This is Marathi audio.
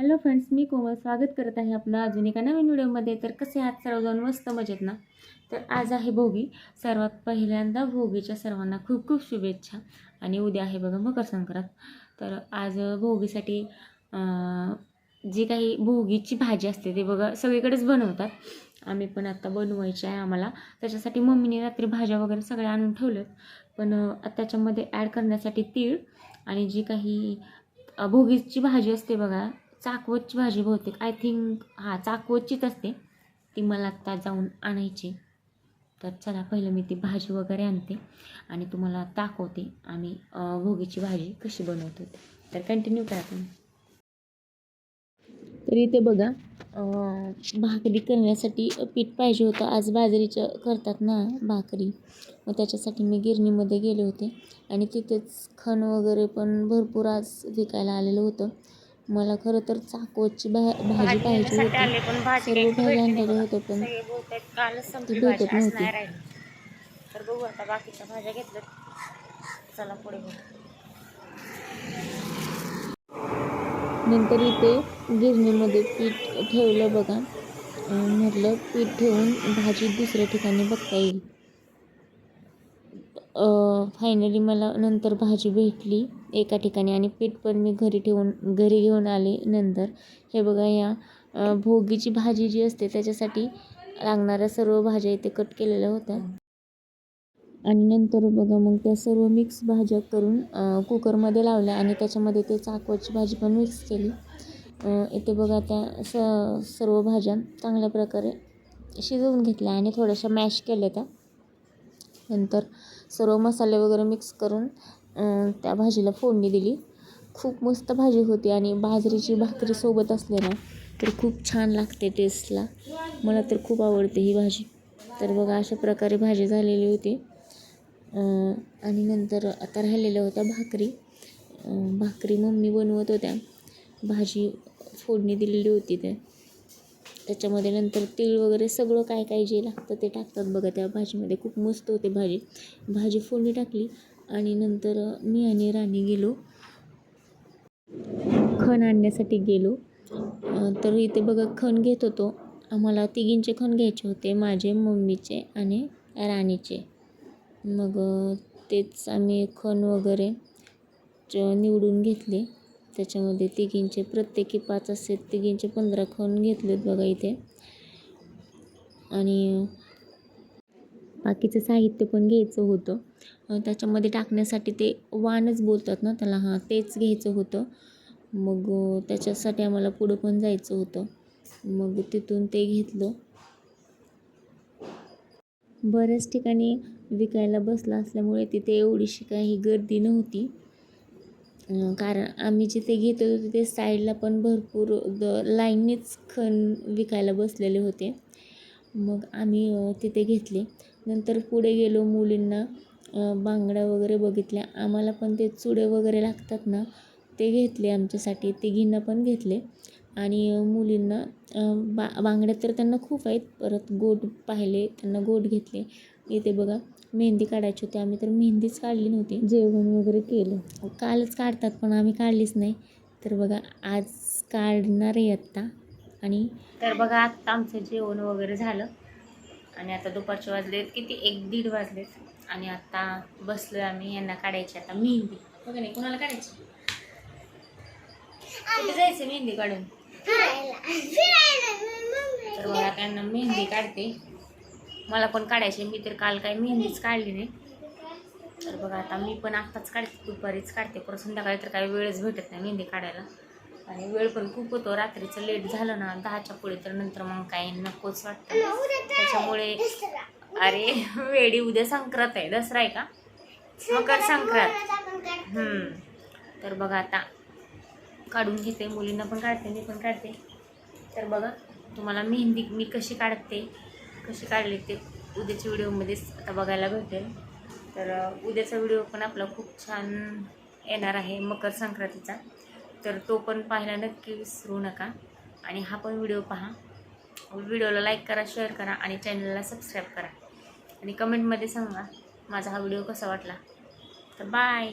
हॅलो फ्रेंड्स मी कोमल स्वागत करत आहे आपलं अजून एका नवीन व्हिडिओमध्ये. तर कसे आहात सर्वजण? मस्त मजेत ना? तर आज आहे भोगी. सर्वात पहिल्यांदा भोगीच्या सर्वांना खूप खूप शुभेच्छा. आणि उद्या आहे बघा मकर संक्रांत. तर आज भोगीसाठी जी काही भोगीची भाजी असते ते बघा सगळीकडेच बनवतात. आम्ही पण आत्ता बनवायची आहे आम्हाला. त्याच्यासाठी मम्मीने रात्री भाज्या वगैरे सगळ्या आणून ठेवल्यात. पण त्याच्यामध्ये ॲड करण्यासाठी तीळ आणि जी काही भोगीची भाजी असते बघा चाकवतची भाजी बहुतेक. आय थिंक हां चाकवतचीच असते. ती मला आत्ता जाऊन आणायची तर चला पहिलं मी ती भाजी वगैरे आणते आणि तुम्हाला दाखवते आम्ही भोगीची भाजी कशी बनवतो तर कंटिन्यू करा तुम्ही. तर इथे बघा भाकरी करण्यासाठी पीठ पाहिजे होतं. आज बाजरीचं करतात ना भाकरी. मग त्याच्यासाठी मी गिरणीमध्ये गेले होते. आणि तिथेच खण वगैरे पण भरपूर आज विकायला आलेलं होतं. मला खरं तर चाकवतची भा भाजी पाहिजे होती. सर्व भाज्या आणलेल्या होत्या पण ती भेटत नव्हती. तर बघू आता बाकीच्या भाज्या घेतल्यात चला पुढे नंतर इथे गिरणीमध्ये पीठ ठेवलं बघा. म्हटलं पीठ ठेवून भाजी दुसऱ्या ठिकाणी बघता येईल. फायनली मला नंतर भाजी भेटली. एका ठिकाणी आणि पीठ पण मी घरी ठेवून घरी घेऊन आले नंतर. हे बघा या भोगीची भाजी जी असते त्याच्यासाठी लागणाऱ्या सर्व भाज्या इथे कट केलेल्या होत्या. आणि नंतर बघा मग त्या सर्व मिक्स भाज्या करून कुकरमध्ये लावल्या आणि त्याच्यामध्ये ते चाकवाची भाजी पण मिक्स केली. इथे बघा त्या स सर्व भाज्या चांगल्या प्रकारे शिजवून घेतल्या आणि थोड्याशा मॅश केल्या त्या. नंतर सर्व मसाले वगैरे मिक्स करून त्या भाजीला फोडणी दिली. खूप मस्त भाजी होती आणि बाजरीची भाकरी सोबत असले ना तर खूप छान लागते टेस्टला मला तर खूप आवडते ही भाजी. तर बघा अशा प्रकारे भाजी झालेली होती. आणि नंतर आता राहिलेल्या होत्या भाकरी. भाकरी मम्मी बनवत होत्या. भाजी फोडणी दिलेली होती ते. त्याच्यामध्ये नंतर तीळ वगैरे सगळं काय काय जे लागतं ते टाकतात बघा त्या भाजीमध्ये. खूप मस्त होते भाजी. भाजी फोडणी टाकली. आणि नंतर मी आणि राणी गेलो. खण आणण्यासाठी गेलो. तर इथे बघा खण घेत होतो. आम्हाला तिघींचे खण घ्यायचे होते माझे मम्मीचे आणि राणीचे. मग तेच आम्ही खण वगैरे च- निवडून घेतले. त्याच्यामध्ये तिघींचे प्रत्येकी पाच असे तिघींचे पंधरा खण घेतलेत बघा इथे. आणि बाकीचं साहित्य पण घ्यायचं होतं. त्याच्यामध्ये टाकण्यासाठी ते वाणच बोलतात ना त्याला हां तेच घ्यायचं होतं. मग त्याच्यासाठी आम्हाला पुढं पण जायचं होतं. मग तिथून ते घेतलं. बऱ्याच ठिकाणी विकायला बसला असल्यामुळे तिथे एवढीशी काही गर्दी नव्हती. कारण आम्ही जिथे घेत होतो तिथे साईडला पण भरपूर द लाईनीच खण विकायला बसलेले होते. मग आम्ही तिथे घेतले. नंतर पुढे गेलो मुलींना बांगड्या वगैरे बघितल्या. आम्हाला पण ते चुडे वगैरे लागतात ना ते घेतले आमच्यासाठी. तिघींना पण घेतले. आणि मुलींना बा बांगड्या तर त्यांना खूप आहेत. परत गोट पाहिले त्यांना गोट घेतले. इथे बघा मेहंदी काढायची होती. आम्ही तर मेहंदीच काढली नव्हती. जेवण वगैरे केलं. कालच काढतात पण आम्ही काढलीच नाही. तर बघा आज काढणार आहे आत्ता. आणि तर बघा आत्ता आमचं जेवण वगैरे झालं. आणि आता दुपारचे वाजलेत किती? एक दीड वाजलेत. आणि आता बसलोय आम्ही यांना काढायची आता मेहंदी. हो बघा नाही? कोणाला काढायची? कुठे जायचं मेहंदी काढून? तर मला त्यांना मेहंदी काढते. मला पण काढायची मी तर काल काय मेहंदीच काढली नाही. तर बघा आता मी पण आत्ताच काढते दुपारीच काढते. परत संध्याकाळी तर काही वेळच भेटत नाही मेहंदी काढायला. आणि वेळ पण खूप होतो. रात्रीचं लेट झालं ना दहाच्या पुढे तर नंतर मग काही नकोच वाटतं. त्याच्यामुळे अरे वेडी उद्या संक्रांत आहे. दसरा आहे का? मकर संक्रांत. हम्म. तर बघा आता काढून घेते. मुलींना पण काढते मी पण काढते. तर बघा तुम्हाला मेहंदी मी कशी काढते कशी काढली ते उद्याच्या व्हिडिओमध्येच आता बघायला भेटेल. तर उद्याचा व्हिडिओ पण आपला खूप छान येणार आहे मकर संक्रांतीचा. तर तो पण पाहायला नक्की विसरू नका. आणि हा पण व्हिडिओ पहा. व्हिडिओला लाईक करा शेअर करा आणि चॅनलला सबस्क्राईब करा. आणि कमेंटमध्ये सांगा माझा हा व्हिडिओ कसा वाटला? तर बाय